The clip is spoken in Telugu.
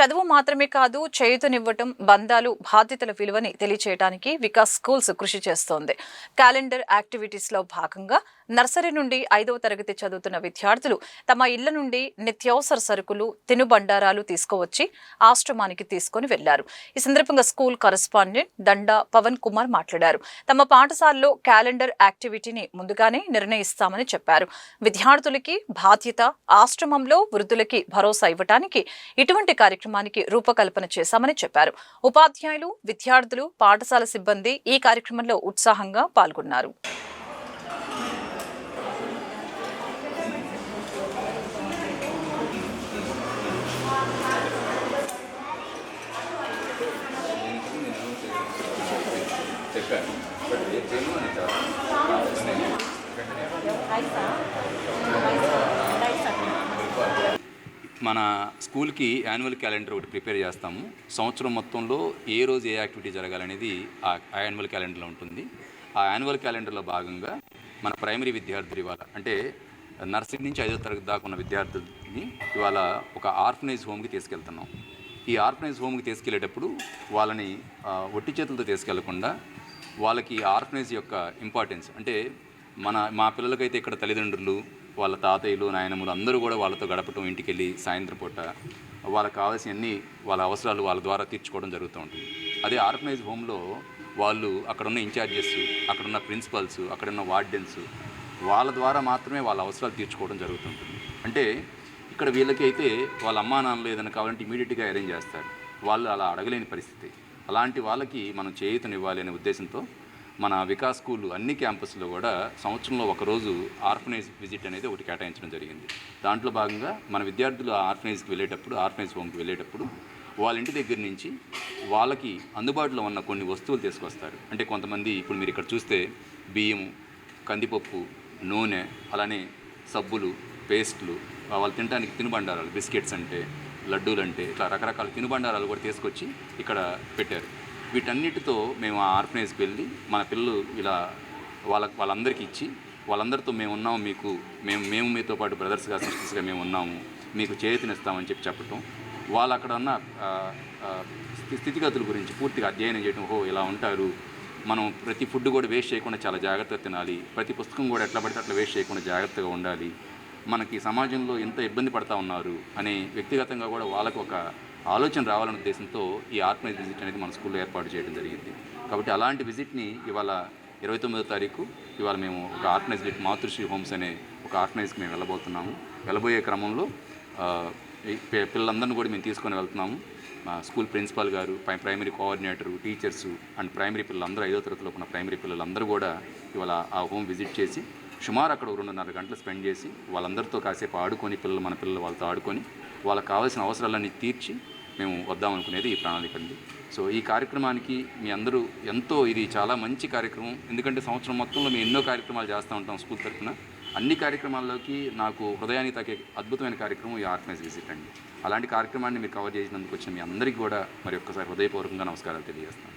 చదువు మాత్రమే కాదు చేయుతనివ్వటం బంధాలు బాధ్యతల విలువని తెలియచేయడానికి వికాస్ స్కూల్స్ కృషి చేస్తోంది. క్యాలెండర్ యాక్టివిటీస్లో భాగంగా నర్సరీ నుండి ఐదవ తరగతి చదువుతున్న విద్యార్థులు తమ ఇళ్ళ నుండి నిత్యావసర సరుకులు తినుబండారాలు తీసుకువచ్చి ఆశ్రమానికి తీసుకొని వెళ్ళారు ఈ సందర్భంగా స్కూల్ కరస్పాండెంట్ దండా పవన్ కుమార్ మాట్లాడారు. తమ పాఠశాలలో క్యాలెండర్ యాక్టివిటీని ముందుగానే నిర్ణయిస్తామని చెప్పారు. విద్యార్థులకి బాధ్యత ఆశ్రమంలో వృద్ధులకి భరోసా ఇవ్వటానికి ఇటువంటి కార్యక్రమానికి రూపకల్పన చేశామని చెప్పారు. ఉపాధ్యాయులు విద్యార్థులు పాఠశాల సిబ్బంది ఈ కార్యక్రమంలో ఉత్సాహంగా పాల్గొన్నారు. చెప్పాను. బట్ రేపు చేయను అని మన స్కూల్కి యాన్యువల్ క్యాలెండర్ ఒకటి ప్రిపేర్ చేస్తాము. సంవత్సరం మొత్తంలో ఏ రోజు ఏ యాక్టివిటీ జరగాలనేది ఆ యాన్యువల్ క్యాలెండర్లో ఉంటుంది. ఆ యాన్యువల్ క్యాలెండర్లో భాగంగా మన ప్రైమరీ విద్యార్థులు ఇవాళ అంటే నర్సరీ నుంచి ఐదో తరగతి దాకా ఉన్న విద్యార్థుల్ని ఇవాళ ఒక ఆర్ఫనైజ్ హోమ్కి తీసుకెళ్తున్నాం. ఈ ఆర్ఫనైజ్ హోమ్కి తీసుకెళ్ళేటప్పుడు వాళ్ళని ఒట్టి చేతులతో తీసుకెళ్ళకుండా వాళ్ళకి ఆర్ఫనేజ్ యొక్క ఇంపార్టెన్స్. అంటే మన మా పిల్లలకైతే ఇక్కడ తల్లిదండ్రులు వాళ్ళ తాతయ్యలు నాయనమ్మలు అందరూ కూడా వాళ్ళతో గడపటం ఇంటికి వెళ్ళి సాయంత్రం పూట వాళ్ళకి కావాల్సినన్ని వాళ్ళ అవసరాలు వాళ్ళ ద్వారా తీర్చుకోవడం జరుగుతూ ఉంటుంది. అదే ఆర్గనైజ్ హోమ్లో వాళ్ళు అక్కడున్న ఇన్ఛార్జెస్ అక్కడున్న ప్రిన్సిపల్స్ అక్కడున్న వార్డెన్స్ వాళ్ళ ద్వారా మాత్రమే వాళ్ళ అవసరాలు తీర్చుకోవడం జరుగుతుంటుంది అంటే ఇక్కడ వీళ్ళకి అయితే వాళ్ళ అమ్మా నాన్నలు ఏదైనా కావాలంటే ఇమీడియట్గా అరేంజ్ చేస్తారు. వాళ్ళు అలా అడగలేని పరిస్థితి. అలాంటి వాళ్ళకి మనం చేయూతనివ్వాలి అనే ఉద్దేశంతో మన వికాస్ స్కూల్ అన్ని క్యాంపస్లో కూడా సంవత్సరంలో ఒకరోజు ఆర్ఫనైజ్ విజిట్ అనేది ఒకటి కేటాయించడం జరిగింది. దాంట్లో భాగంగా మన విద్యార్థులు ఆర్ఫనేజ్కి వెళ్ళేటప్పుడు ఆర్ఫనేజ్ హోమ్కి వెళ్ళేటప్పుడు వాళ్ళ ఇంటి దగ్గర నుంచి వాళ్ళకి అందుబాటులో ఉన్న కొన్ని వస్తువులు తీసుకొస్తారు. అంటే కొంతమంది ఇప్పుడు మీరు ఇక్కడ చూస్తే బియ్యము కందిపప్పు నూనె అలానే సబ్బులు పేస్ట్లు వాళ్ళు తినడానికి తినుబండారాలు బిస్కెట్స్ అంటే లడ్డూలు అంటే ఇట్లా రకరకాల తినుబండారాలు కూడా తీసుకొచ్చి ఇక్కడ పెట్టారు. వీటన్నిటితో మేము ఆ ఆర్ఫనేజ్కి వెళ్ళి మన పిల్లలు ఇలా వాళ్ళ వాళ్ళందరికీ ఇచ్చి వాళ్ళందరితో మేము ఉన్నాము మీకు మేము మేము మీతో పాటు బ్రదర్స్గా సిస్టర్స్గా మేము ఉన్నాము మీకు చేతినిస్తామని చెప్పి చెప్పటం. వాళ్ళు అక్కడ ఉన్న స్థితిగతుల గురించి పూర్తిగా అధ్యయనం చేయడం ఓహో ఇలా ఉంటారు. మనం ప్రతి ఫుడ్ కూడా వేస్ట్ చేయకుండా చాలా జాగ్రత్తగా తినాలి. ప్రతి పుస్తకం కూడా ఎట్లా పడితే అట్లా వేస్ట్ చేయకుండా జాగ్రత్తగా ఉండాలి. మనకి సమాజంలో ఎంత ఇబ్బంది పడతా ఉన్నారు అనే వ్యక్తిగతంగా కూడా వాళ్ళకు ఒక ఆలోచన రావాలనే ఉద్దేశంతో ఈ ఆత్మ విజిట్ అనేది మన స్కూల్లో ఏర్పాటు చేయడం జరిగింది. కాబట్టి అలాంటి విజిట్ని ఇవాళ ఇరవై తొమ్మిదో తారీఖు ఇవాళ మేము ఒక ఆర్గనైజ్ విజిట్ మాతృశ్రీ హోమ్స్ అనే ఒక ఆర్గనైజ్కి మేము వెళ్ళబోతున్నాము. వెళ్ళబోయే క్రమంలో పిల్లలందరినీ కూడా మేము తీసుకొని వెళ్తున్నాము. మా స్కూల్ ప్రిన్సిపాల్ గారు primary coordinator teachers and primary పిల్లలందరూ ఐదో తరగతిలో ఉన్న ప్రైమరీ పిల్లలందరూ కూడా ఇవాళ ఆ హోమ్ విజిట్ చేసి సుమారు అక్కడ ఒక రెండున్నర గంటలు స్పెండ్ చేసి వాళ్ళందరితో కాసేపు ఆడుకొని పిల్లలు మన పిల్లలు వాళ్ళతో ఆడుకొని వాళ్ళకి కావాల్సిన అవసరాలన్నీ తీర్చి మేము వద్దామనుకునేది ఈ ప్రణాళిక అండి. సో ఈ కార్యక్రమానికి మీ అందరూ ఎంతో ఇది చాలా మంచి కార్యక్రమం. ఎందుకంటే సంవత్సరం మొత్తంలో మేము ఎన్నో కార్యక్రమాలు చేస్తూ ఉంటాం స్కూల్ తరఫున. అన్ని కార్యక్రమాల్లోకి నాకు హృదయానికి తాకే అద్భుతమైన కార్యక్రమం ఈ ఆర్గనైజ్ విజిట్ అండి. అలాంటి కార్యక్రమాన్ని మీరు కవర్ చేసినందుకు వచ్చిన మీ అందరికీ కూడా మరి ఒక్కసారి హృదయపూర్వకంగా నమస్కారాలు తెలియజేస్తాను